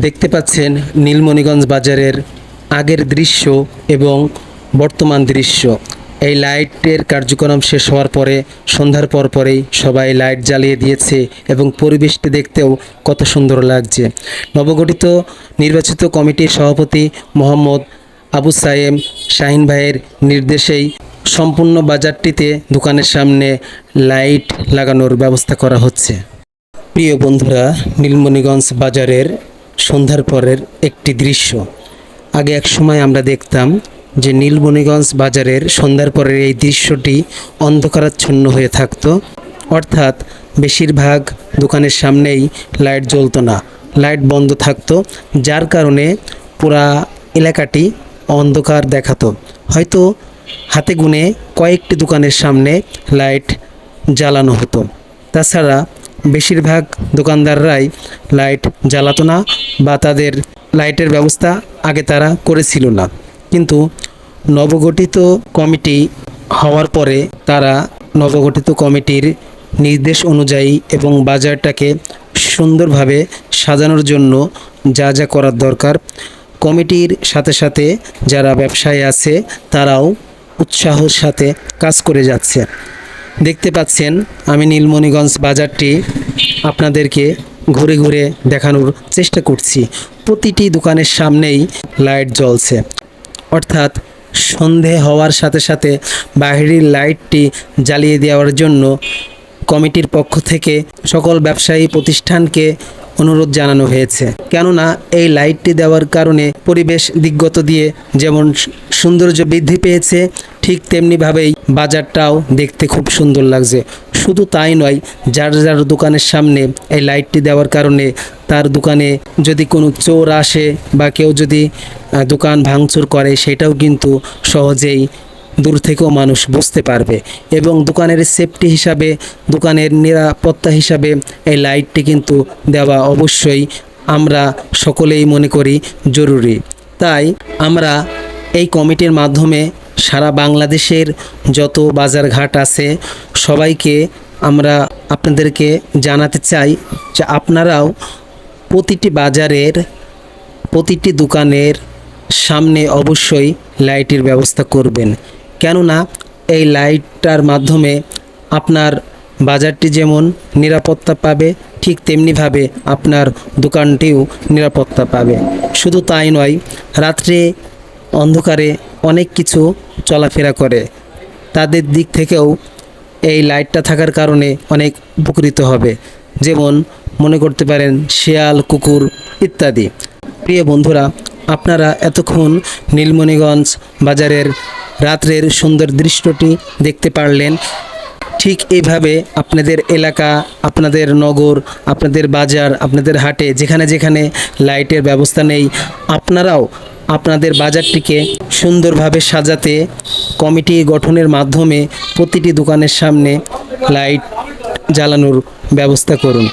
দেখতে পাচ্ছেন নীলমণিগঞ্জ বাজারের আগের দৃশ্য এবং বর্তমান দৃশ্য। এই লাইটের কার্যক্রম শেষ হওয়ার পরে, সন্ধ্যার পর পরেই সবাই লাইট জ্বালিয়ে দিয়েছে এবং পরিবেশটি দেখতেও কত সুন্দর লাগছে। নবগঠিত নির্বাচিত কমিটির সভাপতি মোহাম্মদ আবু সায়েম শাহিন ভাইয়ের নির্দেশেই সম্পূর্ণ বাজারটিতে দোকানের সামনে লাইট লাগানোর ব্যবস্থা করা হচ্ছে। প্রিয় বন্ধুরা, নীলমণিগঞ্জ বাজারের সন্ধ্যার পরের একটি দৃশ্য। আগে এক সময় আমরা দেখতাম যে নীলমণিগঞ্জ বাজারের সন্ধ্যার পরের এই দৃশ্যটি অন্ধকারাচ্ছন্ন হয়ে থাকতো। অর্থাৎ বেশিরভাগ দোকানের সামনেই লাইট জ্বলতো না। লাইট বন্ধ থাকতো, যার কারণে পুরা এলাকাটি অন্ধকার দেখাতো। হয়তো হাতে গুনে কয়েকটি দোকানের সামনে লাইট জ্বালানো হতো। তাছাড়া বেশিরভাগ দোকানদাররাই লাইট জ্বালাতো না বা তাদের লাইটের ব্যবস্থা আগে তারা করেছিল না। কিন্তু নবগঠিত কমিটি হওয়ার পরে তারা নবগঠিত কমিটির নির্দেশ অনুযায়ী এবং বাজারটাকে সুন্দরভাবে সাজানোর জন্য যা যা করার দরকার, কমিটির সাথে সাথে যারা ব্যবসায়ী আছে তারাও উৎসাহর সাথে কাজ করে যাচ্ছে। দেখতে পাচ্ছেন আমি নীলমণিগঞ্জ বাজারটি আপনাদেরকে ঘুরে ঘুরে দেখানোর চেষ্টা করছি। প্রতিটি দোকানের সামনেই লাইট জ্বলছে। অর্থাৎ সন্ধে হওয়ার সাথে সাথে বাহিরের লাইটটি জ্বালিয়ে দেওয়ার জন্য কমিটির পক্ষ থেকে সকল ব্যবসায়ী প্রতিষ্ঠানকে অনুরোধ জানানো হয়েছে। কেননা, এই লাইটটি দেওয়ার কারণে পরিবেশ দিকগত দিয়ে যেমন সৌন্দর্য বৃদ্ধি পেয়েছে, ঠিক তেমনিভাবেই বাজারটাও দেখতে খুব সুন্দর লাগছে। শুধু তাই নয়, যার যার দোকানের সামনে এই লাইটটি দেওয়ার কারণে তার দোকানে যদি কোনো চোর আসে বা কেউ যদি দোকান ভাঙচুর করে, সেটাও কিন্তু সহজেই দূর থেকেও মানুষ বুঝতে পারবে এবং দোকানের সেফটি হিসাবে, দোকানের নিরাপত্তা হিসাবে এই লাইটটি কিন্তু দেওয়া অবশ্যই আমরা সকলেই মনে করি জরুরি। তাই আমরা এই কমিটির মাধ্যমে সারা বাংলাদেশের যত বাজারঘাট আছে, সবাইকে আমরা আপনাদেরকে জানাতে চাই যে আপনারাও প্রতিটি বাজারের, প্রতিটি দোকানের সামনে অবশ্যই লাইটের ব্যবস্থা করবেন। কেননা এই লাইটটার মাধ্যমে আপনার বাজারটি যেমন নিরাপত্তা পাবে, ঠিক তেমনিভাবে আপনার দোকানটিও নিরাপত্তা পাবে। শুধু তাই নয়, রাত্রে অন্ধকারে অনেক কিছু চলাফেরা করে। তাদের দিক থেকেও এই লাইটটা থাকার কারণে অনেক উপকৃত হবে। যেমন মনে করতে পারেন, শিয়াল, কুকুর ইত্যাদি। প্রিয় বন্ধুরা, আপনারা এতক্ষণ নীলমণিগঞ্জ বাজারের রাত্রের সুন্দর দৃশ্যটি দেখতে পারলেন। ঠিক এইভাবে আপনাদের এলাকা, আপনাদের নগর, আপনাদের বাজার, আপনাদের হাটে, যেখানে যেখানে লাইটের ব্যবস্থা নেই, আপনারাও আপনাদের বাজারটিকে সুন্দরভাবে সাজাতে কমিটি গঠনের মাধ্যমে প্রতিটি দোকানের সামনে লাইট জ্বালানোর ব্যবস্থা করুন।